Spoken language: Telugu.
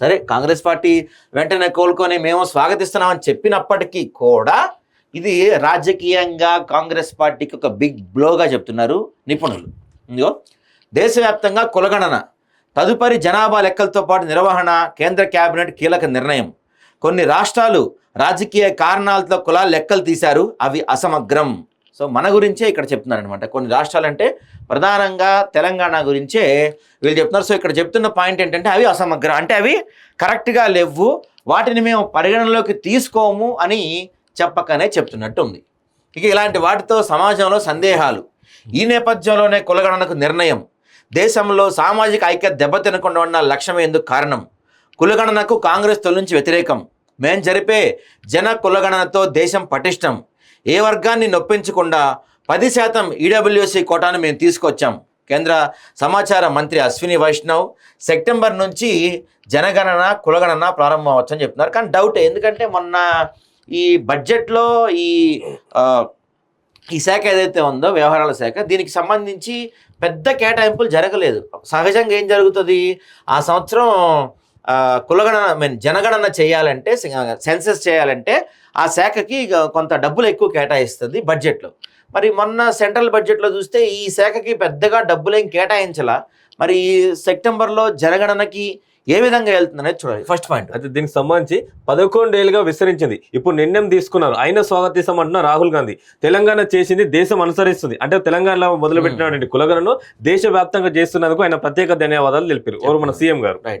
సరే కాంగ్రెస్ పార్టీ వెంటనే కోలుకొని మేము స్వాగతిస్తున్నామని చెప్పినప్పటికీ కూడా ఇది రాజకీయంగా కాంగ్రెస్ పార్టీకి ఒక బిగ్ బ్లోగా చెప్తున్నారు నిపుణులు. ఇదిగో దేశవ్యాప్తంగా కులగణన తదుపరి జనాభా లెక్కలతో పాటు నిర్వహణ కేంద్ర కేబినెట్ కీలక నిర్ణయం. కొన్ని రాష్ట్రాలు రాజకీయ కారణాలతో కులాల లెక్కలు తీశారు అవి అసమగ్రం. సో మన గురించే ఇక్కడ చెప్తున్నారనమాట కొన్ని రాష్ట్రాలు అంటే ప్రధానంగా తెలంగాణ గురించే వీళ్ళు చెప్తున్నారు. సో ఇక్కడ చెప్తున్న పాయింట్ ఏంటంటే అవి అసమగ్ర అంటే అవి కరెక్ట్గా లేవు. వాటిని మేము పరిగణనలోకి తీసుకోము అని చెప్పకనే చెప్తున్నట్టు ఉంది ఇక ఇలాంటి వాటితో సమాజంలో సందేహాలు. ఈ నేపథ్యంలోనే కులగణనకు నిర్ణయం. దేశంలో సామాజిక ఐక్యత దెబ్బతినకుండా ఉన్న లక్ష్యం ఎందుకు కారణం? కులగణనకు కాంగ్రెస్ తొలి నుంచి వ్యతిరేకం. మేం జరిపే జన కులగణనతో దేశం పటిష్టం. ఏ వర్గాన్ని నొప్పించకుండా పది శాతం ఈడబ్ల్యూసి కోటాను మేము తీసుకొచ్చాం. కేంద్ర సమాచార మంత్రి అశ్విని వైష్ణవ్ సెప్టెంబర్ నుంచి జనగణన కులగణన ప్రారంభం అవచ్చని చెప్తున్నారు. కానీ డౌట్ ఎందుకంటే మొన్న ఈ బడ్జెట్లో ఈ ఈ శాఖ ఏదైతే ఉందో వ్యవహారాల శాఖ దీనికి సంబంధించి పెద్ద కేటాయింపులు జరగలేదు. సహజంగా ఏం జరుగుతుంది? ఆ సంవత్సరం కులగణన మీన్ జనగణన చేయాలంటే సెన్సెస్ చేయాలంటే ఆ శాఖకి కొంత డబ్బులు ఎక్కువ కేటాయిస్తుంది బడ్జెట్లో. మరి మొన్న సెంట్రల్ బడ్జెట్లో చూస్తే ఈ శాఖకి పెద్దగా డబ్బులు ఏం కేటాయించలా. మరి ఈ సెప్టెంబర్లో జనగణనకి ఏ విధంగా వెళ్తుందనేది చూడాలి. ఫస్ట్ పాయింట్ అయితే దీనికి సంబంధించి పదకొండేళ్ళుగా విస్తరించింది. ఇప్పుడు నిర్ణయం తీసుకున్నారు. అయినా స్వాగతిస్తాం అంటున్న రాహుల్ గాంధీ. తెలంగాణ చేసింది దేశం అనుసరిస్తుంది. అంటే తెలంగాణలో మొదలుపెట్టినటువంటి కులగణను దేశవ్యాప్తంగా చేస్తున్నందుకు ఆయన ప్రత్యేక ధన్యవాదాలు తెలిపారు. ఎవరు మన సీఎం గారు. రైట్